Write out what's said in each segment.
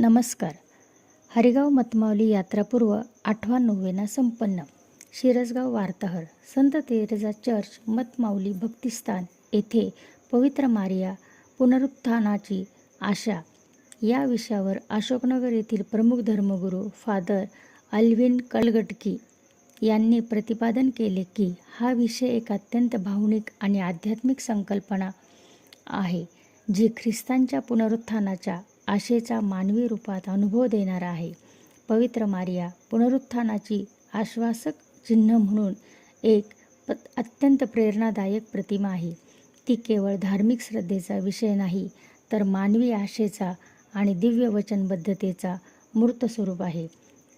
नमस्कार. हरिगाव मतमावली यात्रापूर्व आठवा नोवेना संपन्न. शिरसगाव वार्ताहर संत तेरेजा चर्च मतमावली भक्तिस्थान येथे पवित्र मारिया पुनरुत्थानाची आशा. या विषयावर अशोकनगर येथील प्रमुख धर्मगुरू फादर अल्विन कलगटकी यांनी प्रतिपादन केले की हा विषय एक अत्यंत भावनिक आणि आध्यात्मिक संकल्पना आहे जी ख्रिस्तांच्या पुनरुत्थानाच्या आशेचा मानवी रूपात अनुभव देणारा आहे. पवित्र मारिया पुनरुत्थानाची आश्वासक चिन्ह म्हणून एक प अत्यंत प्रेरणादायक प्रतिमा आहे. ती केवळ धार्मिक श्रद्धेचा विषय नाही तर मानवी आशेचा आणि दिव्य वचनबद्धतेचा मूर्त स्वरूप आहे.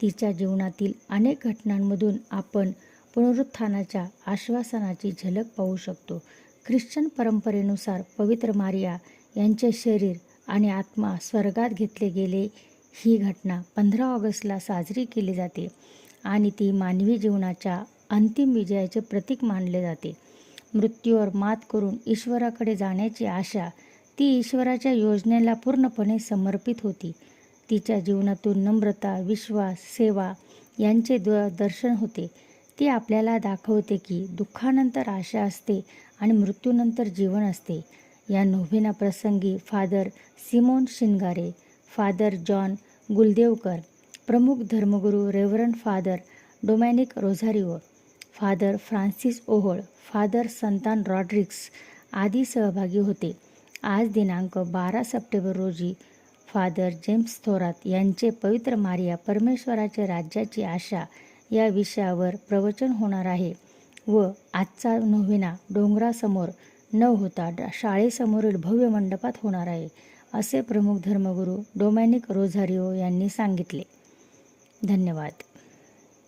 तिच्या जीवनातील अनेक घटनांमधून आपण पुनरुत्थानाच्या आश्वासनाची झलक पाहू शकतो. ख्रिश्चन परंपरेनुसार पवित्र मारिया यांचे शरीर आणि आत्मा स्वर्गात घेतले गेले. ही घटना पंधरा ऑगस्टला साजरी केली जाते आणि ती मानवी जीवनाच्या अंतिम विजयाचे प्रतीक मानले जाते. मृत्यूवर मात करून ईश्वराकडे जाण्याची आशा ती ईश्वराच्या योजनेला पूर्णपणे समर्पित होती. तिच्या जीवनातून नम्रता विश्वास सेवा यांचे द दर्शन होते. ती आपल्याला दाखवते की दुःखानंतर आशा असते आणि मृत्यूनंतर जीवन असते. या नोव्हेना प्रसंगी father Simon Shingare father John Guldevkar प्रमुख धर्मगुरू reverend father Dominic Rosario father Francis Ohol father Santan Rodrigues आदी सहभागी होते. आज दिनांक बारा सप्टेंबर रोजी फादर जेम्स थोरात यांचे पवित्र मारिया परमेश्वराच्या राज्याची आशा या विषयावर प्रवचन होणार आहे व आजचा नोव्हेना डोंगरासमोर न होता शाळेसमोरील भव्य मंडपात होणार आहे असे प्रमुख धर्मगुरू डोमॅनिक रोझारिओ यांनी सांगितले. धन्यवाद.